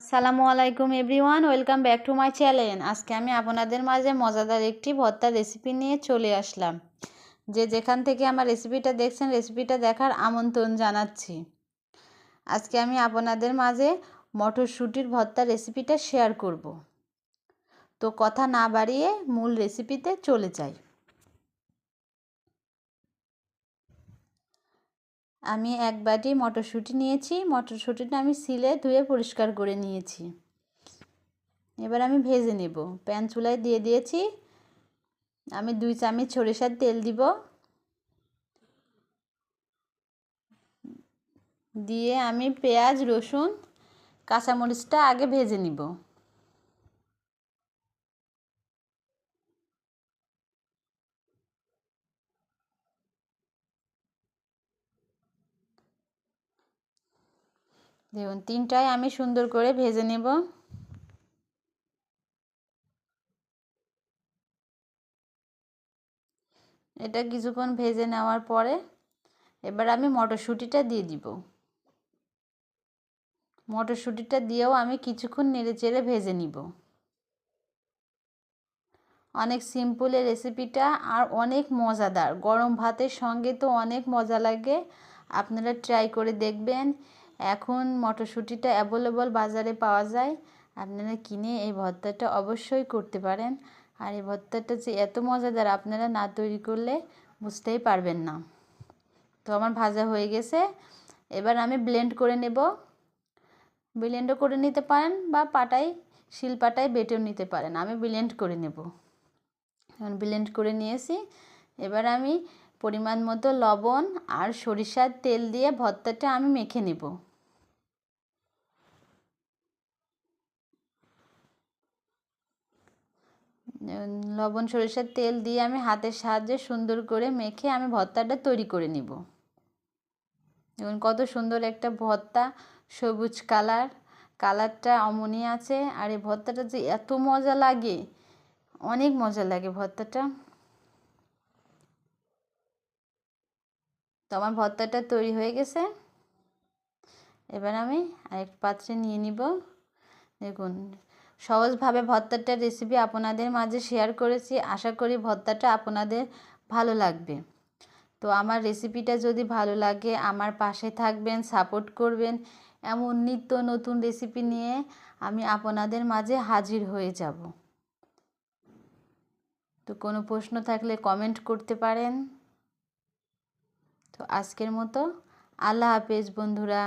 সালামু আলাইকুম everyone, welcome back to my channel. আজকে আমি আপনাদের মাঝে মজাদার একটি ভর্তার রেসিপি নিয়ে চলে আসলাম। যে যেখান থেকে আমার রেসিপিটা দেখছেন, রেসিপিটা দেখার আমন্ত্রণ জানাচ্ছি। আজকে আমি আপনাদের মাঝে মটরশুঁটির ভর্তার রেসিপিটা শেয়ার করব। তো কথা না বাড়িয়ে মূল রেসিপিতে চলে যাই। আমি এক বাটি মটরশুঁটি নিয়েছি, মটরশুঁটিটা আমি সিলে ধুয়ে পরিষ্কার করে নিয়েছি। এবার আমি ভেজে নেব। প্যান চুলায় দিয়ে দিয়েছি। আমি দুই চামচ সরিষার তেল দিব। দিয়ে আমি পেঁয়াজ, রসুন, কাঁচামরিচটা আগে ভেজে নিব। দেখুন, তিনটাই আমি সুন্দর করে ভেজে নেব। এটা কিছুক্ষণ ভেজে নেওয়ার পরে এবার আমি মটরশুঁটিটা দিয়ে দিব। মটরশুঁটিটা দিয়েও আমি কিছুক্ষণ নেড়ে চেড়ে ভেজে নিব। অনেক সিম্পল এই রেসিপিটা আর অনেক মজাদার। গরম ভাতের সঙ্গে তো অনেক মজা লাগে। আপনারা ট্রাই করে দেখবেন। এখন মটরশুঁটিটা অ্যাভেলেবল বাজারে পাওয়া যায়। আপনারা কিনে এই ভর্তাটা অবশ্যই করতে পারেন। আর এই ভর্তাটা যে এত মজাদার আপনারা না তৈরি করলে বুঝতেই পারবেন না। তো আমার ভাজা হয়ে গেছে। এবার আমি ব্লেন্ড করে নেব। ব্লেন্ডও করে নিতে পারেন বা পাটায় শিল পাটায় বেটেও নিতে পারেন। আমি ব্লেন্ড করে নেব। এখন ব্লেন্ড করে নিয়েছি। এবার আমি পরিমাণ মতো লবণ আর সরিষার তেল দিয়ে ভর্তাটা আমি মেখে নেব। লবণ, সরিষার তেল দিয়ে আমি হাতের সাহায্যে সুন্দর করে মেখে আমি ভর্তাটা তৈরি করে নিব। দেখুন কত সুন্দর একটা ভর্তা, সবুজ কালার, কালারটা অমনি আছে আর এই ভর্তাটা যে এত মজা লাগে, অনেক মজা লাগে ভর্তাটা। তো আমার ভর্তাটা তৈরি হয়ে গেছে। এবার আমি আরেক পাত্রে নিয়ে নিব। দেখুন সহজভাবে ভর্তাটার রেসিপি আপনাদের মাঝে শেয়ার করেছি। আশা করি ভর্তাটা আপনাদের ভালো লাগবে। তো আমার রেসিপিটা যদি ভালো লাগে, আমার পাশে থাকবেন সাপোর্ট করবেন, এমন নিত্য নতুন রেসিপি নিয়ে আমি আপনাদের মাঝে হাজির হয়ে যাব। তো কোনো প্রশ্ন থাকলে কমেন্ট করতে পারেন। তো আজকের মতো আল্লাহ হাফেজ বন্ধুরা।